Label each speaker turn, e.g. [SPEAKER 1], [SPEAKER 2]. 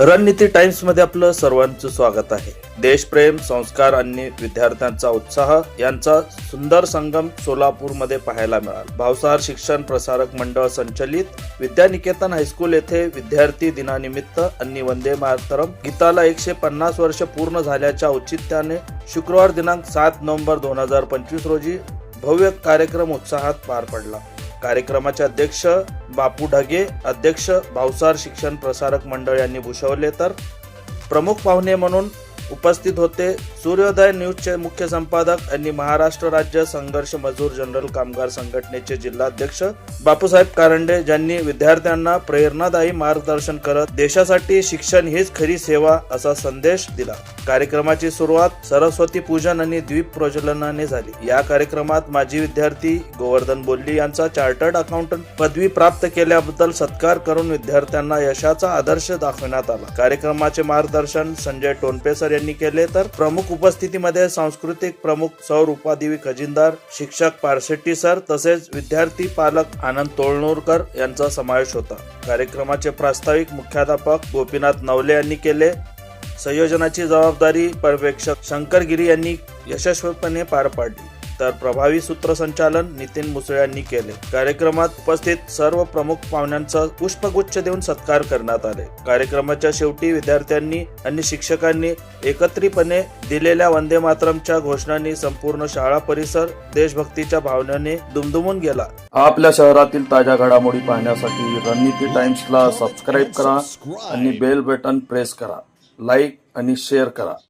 [SPEAKER 1] रणनीती टाइम्समध्ये आपलं सर्वांचं स्वागत आहे. देशप्रेम संस्कार आणि विद्यार्थ्यांचा उत्साह यांचा सुंदर संगम सोलापूरमध्ये पाहायला मिळाला. भावसार शिक्षण प्रसारक मंडळ संचलित विद्यानिकेतन हायस्कूल येथे विद्यार्थी दिनानिमित्त आणि वंदे मातरम गीताला एकशे पन्नास वर्ष पूर्ण झाल्याच्या औचित्याने शुक्रवार दिनांक सात नोव्हेंबर दोन हजार पंचवीस रोजी भव्य कार्यक्रम उत्साहात पार पडला. कार्यक्रमाचे अध्यक्ष बापू ढगे अध्यक्ष भावसार शिक्षण प्रसारक मंडळ यांनी भूषवले तर प्रमुख पाहुणे म्हणून उपस्थित होते. सूर्योदय न्यूजचे मुख्य संपादक आणि महाराष्ट्र राज्य संघर्ष मजूर जनरल कामगार संघटनेचे जिल्हाध्यक्ष बापूसाहेब कारंडे ज्यांनी विद्यार्थ्यांना प्रेरणादायी मार्गदर्शन करत देशासाठी शिक्षण हीच खरी सेवा असा संदेश दिला. कार्यक्रमाची सुरुवात सरस्वती पूजन आणि द्वीप प्रज्वलनाने झाली. या कार्यक्रमात माजी विद्यार्थी गोवर्धन बोल्ली यांचा चार्टर्ड अकाउंटंट पदवी प्राप्त केल्याबद्दल सत्कार करून विद्यार्थ्यांना यशाचा आदर्श दाखवण्यात आला. कार्यक्रमाचे मार्गदर्शन संजय टोनपेसर यांनी केले तर प्रमुख उपस्थितीमध्ये सांस्कृतिक प्रमुख सौर उपादेवी खजिनदार शिक्षक पारशेट्टी सर तसेच विद्यार्थी पालक आनंद तोळनूरकर यांचा समावेश होता. कार्यक्रमाचे प्रास्ताविक मुख्याध्यापक गोपीनाथ नवले यांनी केले. संयोजनाची जबाबदारी पर्यवेक्षक शंकर गिरी यांनी यशस्वीपणे पार पाडली. तर प्रभावी सूत्रसंचालन नितीन मुसळे यांनी केले. कार्यक्रमात उपस्थित सर्व प्रमुख पाहुण्यांचा पुष्पगुच्छ देऊन सत्कार करण्यात आले. कार्यक्रमाच्या शेवटी विद्यार्थ्यांनी आणि शिक्षकांनी एकत्रितपणे दिलेल्या वंदे मातरमच्या घोषणांनी संपूर्ण शाळा परिसर देशभक्तीच्या भावनेने दुमदुमून गेला. आपल्या शहरातील ताज्या घडामोडी पाहण्यासाठी रणनीती टाइम्सला सबस्क्राईब करा आणि बेल बटन प्रेस करा. लाईक आणि शेअर करा.